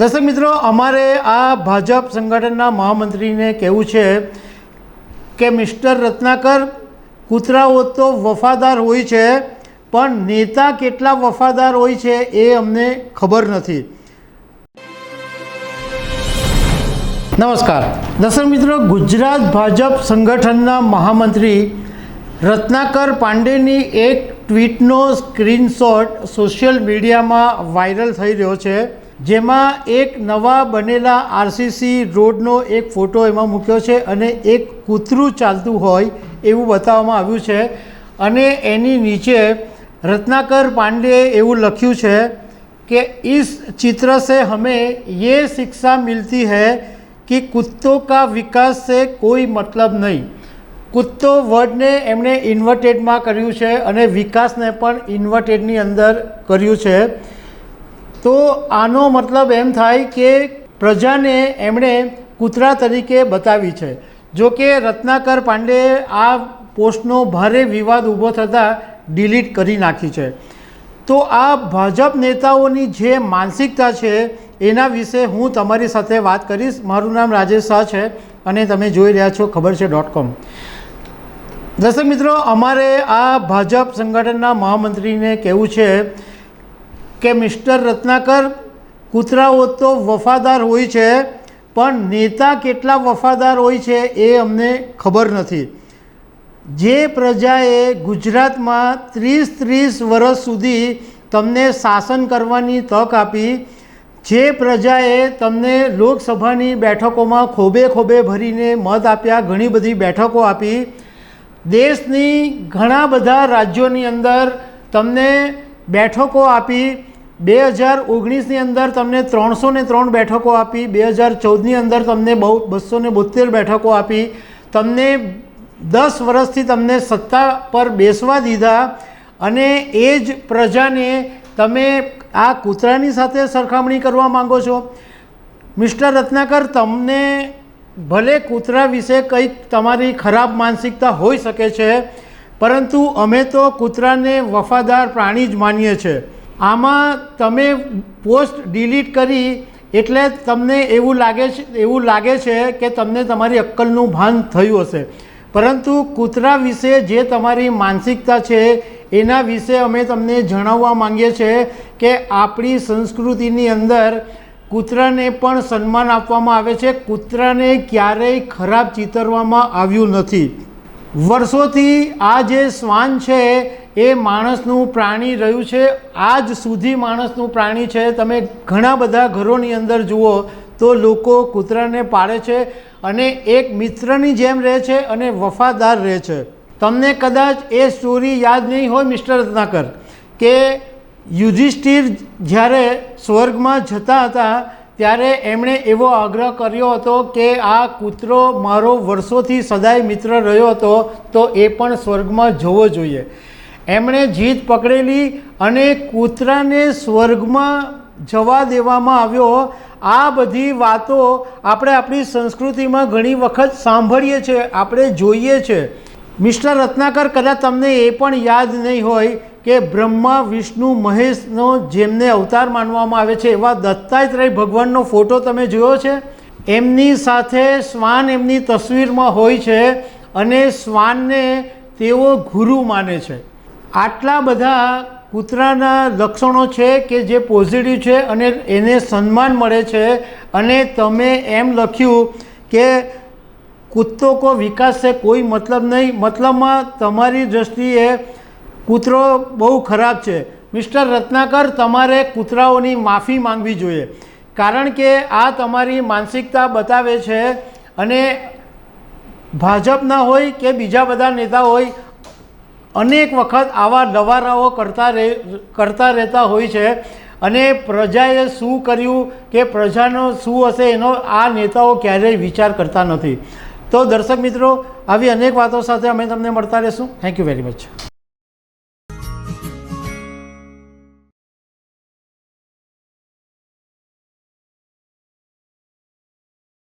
દર્શક મિત્રો, અમારે આ ભાજપ સંગઠનના મહામંત્રીને કહેવું છે કે મિસ્ટર રત્નાકર કૂતરાઓ તો વફાદાર હોય છે, પણ નેતા કેટલા વફાદાર હોય છે એ અમને ખબર નથી. નમસ્કાર. દર્શક મિત્રો, ગુજરાત ભાજપ સંગઠનના મહામંત્રી રત્નાકર પાંડેની એક ટ્વીટનો સ્ક્રીનશોટ સોશિયલ મીડિયામાં વાયરલ થઈ રહ્યો છે. જેમાં એક નવા બનેલા આરસીસી રોડનો એક ફોટો એમાં મૂક્યો છે અને એક કૂતરું ચાલતું હોય એવું બતાવવામાં આવ્યું છે અને એની નીચે રત્નાકર પાંડેએ એવું લખ્યું છે कि इस चित्र से हमें ये शिक्षा मिलती है कि कुत्तों का विकास से कोई मतलब नहीं કૂત્તો વર્ડને એમણે ઇન્વર્ટેડમાં કર્યું છે અને વિકાસને પણ ઇન્વર્ટેડની અંદર કર્યું છે તો આનો મતલબ એમ થાય કે પ્રજાને એમણે કૂતરા તરીકે બતાવી છે. જો કે રત્નાકર પાંડેએ આ પોસ્ટનો ભારે વિવાદ ઊભો થતાં ડિલીટ કરી નાખી છે. તો આ ભાજપ નેતાઓની જે માનસિકતા છે, એના વિશે હું તમારી સાથે વાત કરીશ. મારું નામ રાજેશ શાહ છે અને તમે જોઈ રહ્યા છો ખબર છે ડોટ કોમ. દર્શક મિત્રો, અમારે આ ભાજપ સંગઠનના મહામંત્રીને કહેવું છે કે મિસ્ટર રત્નાકર, કૂતરાઓ તો વફાદાર હોય છે, પણ નેતા કેટલા વફાદાર હોય છે એ અમને ખબર નથી. જે પ્રજાએ ગુજરાતમાં ત્રીસ ત્રીસ વર્ષ સુધી તમને શાસન કરવાની તક આપી, જે પ્રજાએ તમને લોકસભાની બેઠકોમાં ખોબે ખોબે ભરીને મત આપ્યા, ઘણી બધી બેઠકો આપી, દેશની ઘણા બધા રાજ્યોની અંદર તમને બેઠકો આપી બે હજાર ઓગણીસની અંદર તમને ત્રણસો ને ત્રણ બેઠકો આપી, બે હજાર ચૌદની અંદર તમને બહુ બસો ને બોતેર બેઠકો આપી. તમને દસ વર્ષથી તમને સત્તા પર બેસવા દીધા અને એ જ પ્રજાને તમે આ કૂતરાની સાથે સરખામણી કરવા માંગો છો. મિસ્ટર રત્નાકર, તમને ભલે કૂતરા વિશે કંઈક તમારી ખરાબ માનસિકતા હોઈ શકે છે, પરંતુ અમે તો કૂતરાને વફાદાર પ્રાણી જ માનીએ છીએ. આમાં તમે પોસ્ટ ડિલીટ કરી એટલે તમને એવું લાગે છે, એવું લાગે છે કે તમને તમારી અક્કલનું ભાન થયું હશે. પરંતુ કૂતરા વિશે જે તમારી માનસિકતા છે, એના વિશે અમે તમને જણાવવા માંગીએ છીએ કે આપણી સંસ્કૃતિની અંદર કૂતરાને પણ સન્માન આપવામાં આવે છે. કૂતરાને ક્યારેય ખરાબ ચિતરવામાં આવ્યું નથી. વર્ષોથી આ જે શ્વાન છે એ માણસનું પ્રાણી રહ્યું છે. આજ સુધી માણસનું પ્રાણી છે. તમે ઘણા બધા ઘરોની અંદર જુઓ તો લોકો કૂતરાને પાળે છે અને એક મિત્રની જેમ રહે છે અને વફાદાર રહે છે. તમને કદાચ એ સ્ટોરી યાદ નહીં હોય મિસ્ટર રત્નાકર, કે યુધિષ્ઠિર જ્યારે સ્વર્ગમાં જતા હતા, ત્યારે એમણે એવો આગ્રહ કર્યો હતો કે આ કૂતરો મારો વર્ષોથી સદાય મિત્ર રહ્યો હતો તો એ પણ સ્વર્ગમાં જવો જોઈએ. એમણે જીત પકડેલી અને કૂતરાને સ્વર્ગમાં જવા દેવામાં આવ્યો. આ બધી વાતો આપણે આપણી સંસ્કૃતિમાં ઘણી વખત સાંભળીએ છીએ આપણે જોઈએ છીએ મિસ્ટર રત્નાકર, કદાચ તમને એ પણ યાદ નહીં હોય કે બ્રહ્મા, વિષ્ણુ, મહેશનો જેમને અવતાર માનવામાં આવે છે, એવા દત્તાત્રેય ભગવાનનો ફોટો તમે જોયો છે? એમની સાથે શ્વાન એમની તસવીરમાં હોય છે અને શ્વાનને તેઓ ગુરુ માને છે. આટલા બધા કૂતરાના લક્ષણો છે કે જે પોઝિટિવ છે અને એને સન્માન મળે છે. અને તમે એમ લખ્યું કે કૂત્તો કો વિકાસ છે કોઈ મતલબ નહીં. મતલબમાં તમારી દૃષ્ટિએ કૂતરો બહુ ખરાબ છે. મિસ્ટર રત્નાકર, તમારે કૂતરાઓની માફી માંગવી જોઈએ. કારણ કે આ તમારી માનસિકતા બતાવે છે અને ભાજપના હોય કે બીજા બધા નેતા હોય અનેક વખત આવા લવારાઓ કરતા રહે, કરતા રહેતા હોય છે અને પ્રજાએ શું કર્યું કે પ્રજાનો શું હશે એનો આ નેતાઓ ક્યારેય વિચાર કરતા નથી. તો દર્શક મિત્રો, આવી અનેક વાતો સાથે અમે તમને મળતા રહીશું. Thank you very much